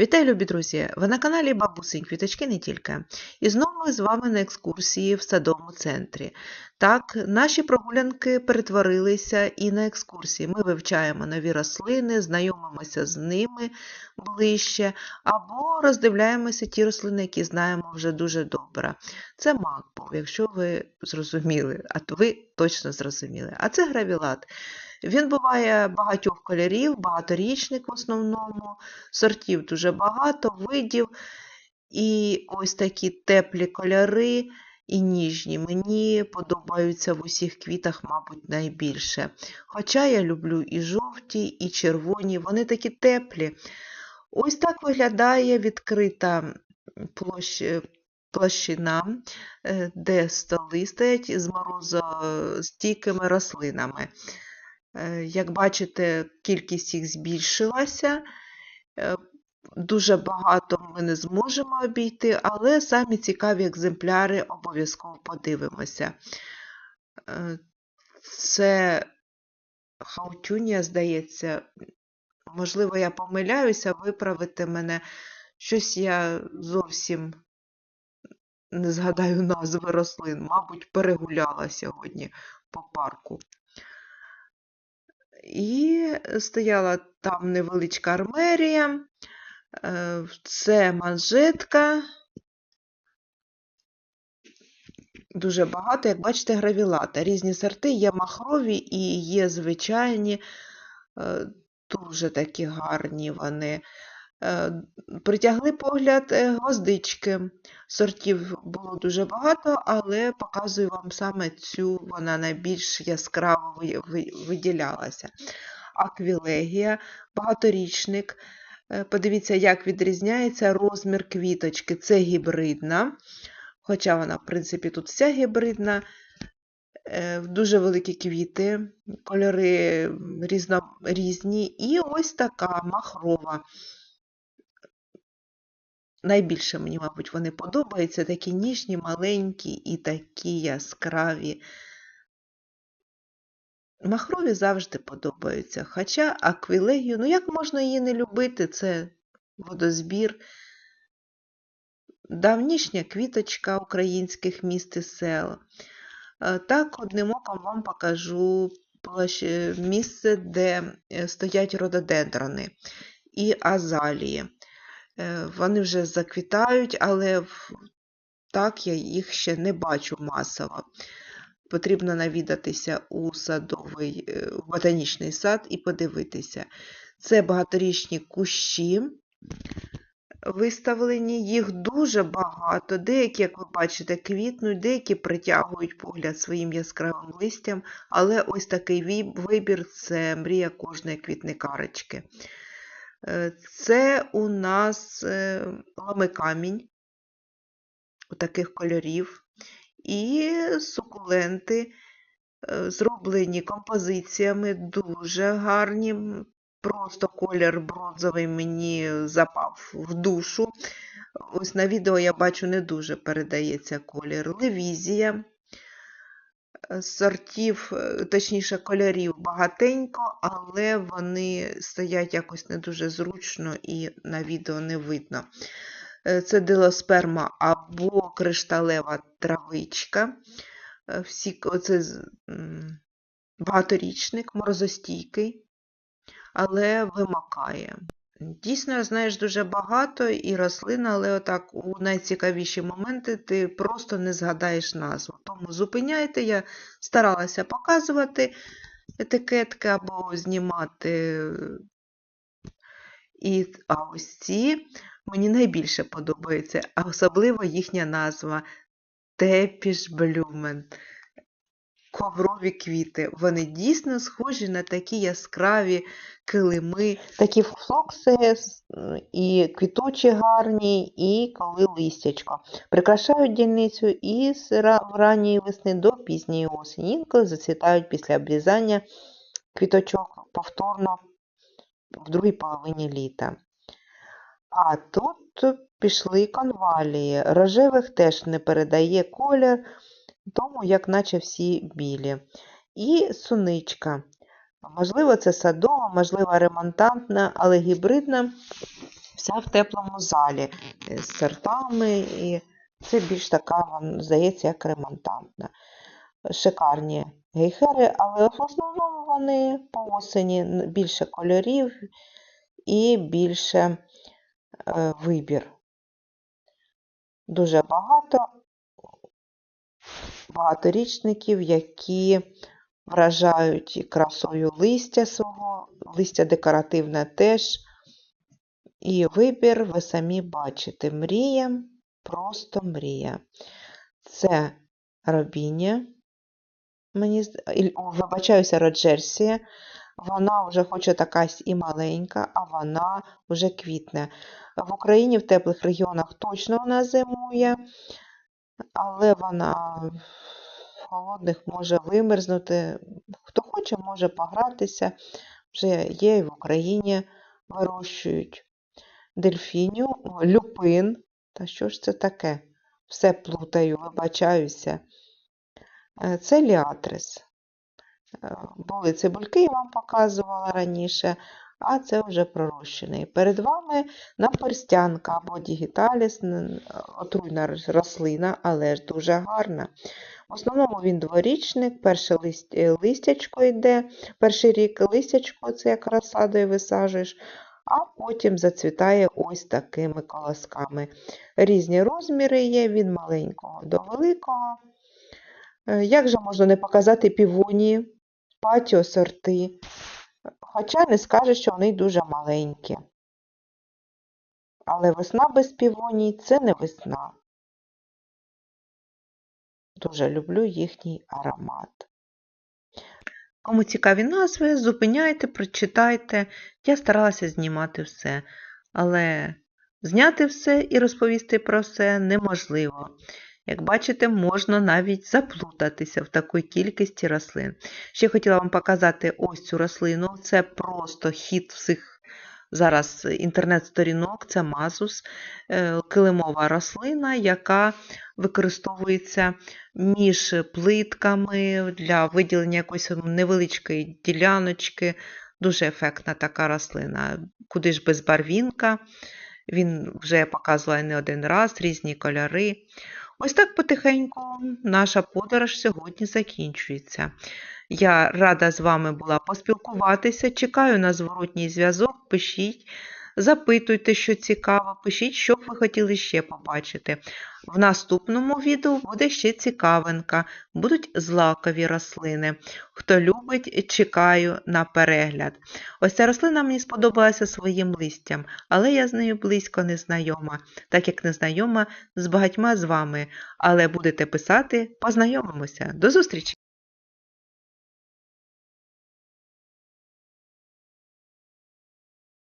Вітаю, любі друзі! Ви на каналі Бабусень Квіточки не тільки. І знову ми з вами на екскурсії в садовому центрі. Так, наші прогулянки перетворилися і на екскурсії. Ми вивчаємо нові рослини, знайомимося з ними ближче, або роздивляємося ті рослини, які знаємо вже дуже добре. Це макбов, якщо ви зрозуміли, а то ви точно зрозуміли. А це гравілат. Він буває багатьох кольорів, багаторічник в основному, сортів дуже багато, видів. І ось такі теплі кольори і ніжні. Мені подобаються в усіх квітах, мабуть, найбільше. Хоча я люблю і жовті, і червоні, вони такі теплі. Ось так виглядає відкрита площ... площина, е, де столи стоять з морозостійкими рослинами. Е, Як бачите, кількість їх збільшилася. Е, Дуже багато ми не зможемо обійти, але самі цікаві екземпляри обов'язково подивимося. Е, Це хаутюнія, здається. Можливо, я помиляюся, виправити мене. Щось я зовсім не згадаю назви рослин, мабуть, перегуляла сьогодні по парку. І стояла там невеличка армерія, е, це манжетка. Дуже багато, як бачите, гравілата. Різні сорти, є махрові і є звичайні, е, дуже такі гарні вони. Е, Притягли погляд е, гвоздички. Сортів було дуже багато, але показую вам саме цю, вона найбільш яскраво ви- ви- виділялася. Аквілегія, багаторічник. Е, Подивіться, як відрізняється розмір квіточки. Це гібридна, хоча вона, в принципі, тут вся гібридна. Дуже великі квіти, кольори різно, різні. І ось така махрова. Найбільше мені, мабуть, вони подобаються, такі ніжні, маленькі і такі яскраві. Махрові завжди подобаються. Хоча аквілегію, ну як можна її не любити, це водозбір. Давнішня квіточка українських міст і сел. Е, Так, одним оком вам покажу місце, де е, стоять рододендрони і азалії. Е, Вони вже заквітають, але так я їх ще не бачу масово. Потрібно навідатися у садовий, е, у ботанічний сад і подивитися. Це багаторічні кущі виставлені, їх дуже багато. Деякі, як ви бачите, квітнуть, деякі притягують погляд своїм яскравим листям, але ось такий вибір це мрія кожної квітникарочки. Е, Це у нас е, ламикамінь таких кольорів. І сукуленти е, зроблені композиціями, дуже гарні. Просто колір бронзовий мені запав в душу. Ось на відео я бачу не дуже передається колір. Левізія. Сортів, е, точніше, кольорів багатенько, але вони стоять якось не дуже зручно і на відео не видно. Е, Це дилосперма або кришталева травичка. Е, Всі, оце багаторічник, морозостійкий, але вимакає. Дійсно, знаєш дуже багато і рослин, але отак у найцікавіші моменти ти просто не згадаєш назву. Тому зупиняйте, я старалася показувати етикетки або знімати. І, а ось ці мені найбільше подобаються, а особливо їхня назва Тепішблюмен. Коврові квіти. Вони дійсно схожі на такі яскраві килими, такі флокси і квіточі гарні, і коли листячко. Прикрашають дільницю і з ранньої весни до пізньої осені. Інколи зацвітають після обрізання квіточок повторно в другій половині літа. А тут пішли конвалії. Рожевих теж не передає колір, тому як наче всі білі. І суничка. Можливо, це садова, можливо, ремонтантна, але гібридна вся в теплому залі е, з сортами, і це більш така, здається, як ремонтантна. Шикарні гейхери, але в основному вони по осені більше кольорів і більше е, вибір. Дуже багато багаторічників, які вражають і красою листя свого, листя декоративне теж. І вибір ви самі бачите. Мрія, просто мрія. Це робіння. Мені вибачаюся, Роджерсія. Вона вже хоче така і маленька, а вона вже квітне. В Україні в теплих регіонах точно вона зимує, але вона в холодних може вимерзнути. Хто хоче, може погратися. Вже є і в Україні вирощують дельфіню, люпин. Та що ж це таке? Все плутаю, вибачаюся. Е, Це ліатрис. Е, Були цибульки, я вам показувала раніше, а це вже пророщений. Перед вами наперстянка або дігіталіс, отруйна рослина, але ж дуже гарна. В основному він дворічник, перше е, листячко йде, перший рік листячко, це як розсадою висаджуєш, а потім зацвітає ось такими колосками. Різні розміри є, від маленького до великого. Е, Як же можна не показати півонії, патіо сорти? Хоча не скаже, що вони дуже маленькі. Але весна без півоній це не весна. Дуже люблю їхній аромат. Кому цікаві назви, зупиняйте, прочитайте. Я старалася знімати все, але зняти все і розповісти про все неможливо. Як бачите, можна навіть заплутатися в такій кількості рослин. Ще хотіла вам показати ось цю рослину. Це просто хід всіх зараз інтернет-сторінок, це мазус, е, килимова рослина, яка використовується між плитками для виділення якоїсь невеличкої діляночки. Дуже ефектна така рослина. Куди ж без барвінка. Він вже я показувала не один раз, різні кольори. Ось так потихеньку наша подорож сьогодні закінчується. Я рада з вами була поспілкуватися. Чекаю на зворотній зв'язок. Пишіть, запитуйте, що цікаво, пишіть, що б ви хотіли ще побачити. В наступному відео буде ще цікавинка, будуть злакові рослини. Хто любить, чекаю на перегляд. Ось ця рослина мені сподобалася своїм листям, але я з нею близько не знайома, так як не знайома з багатьма з вами. Але будете писати, познайомимося. До зустрічі!